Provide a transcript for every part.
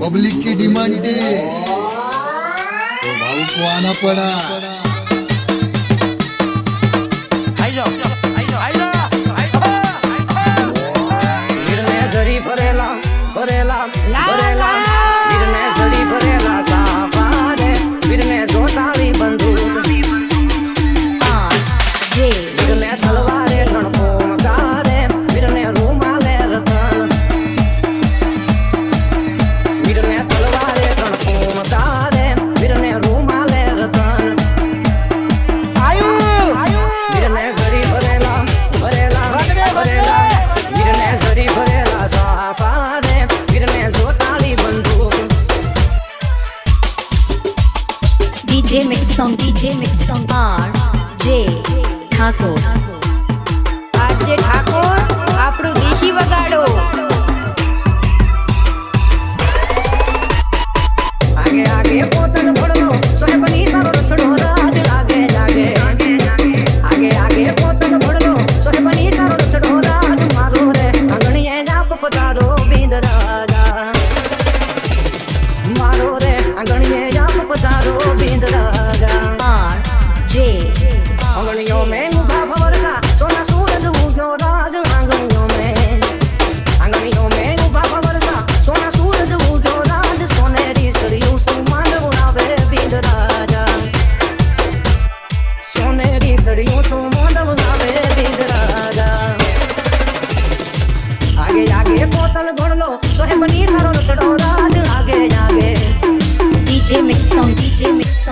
Public की demand दे. तो परेला को आना song DJ mix song R J Thakor આજે ઠાકોર આપણું દેશી વગાડો આગે આગે પોતાનું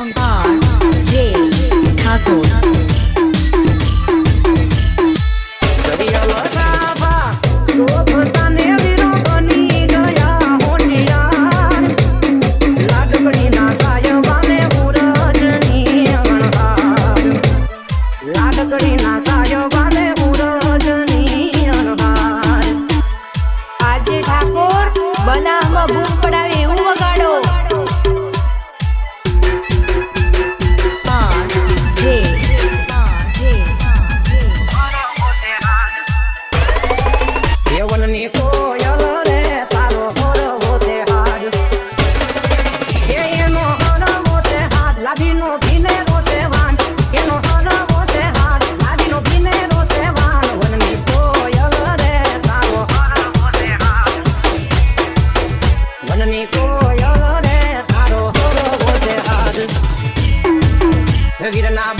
on. ની કોયલ રે તારો હોરો ગોસે હાથ વીરના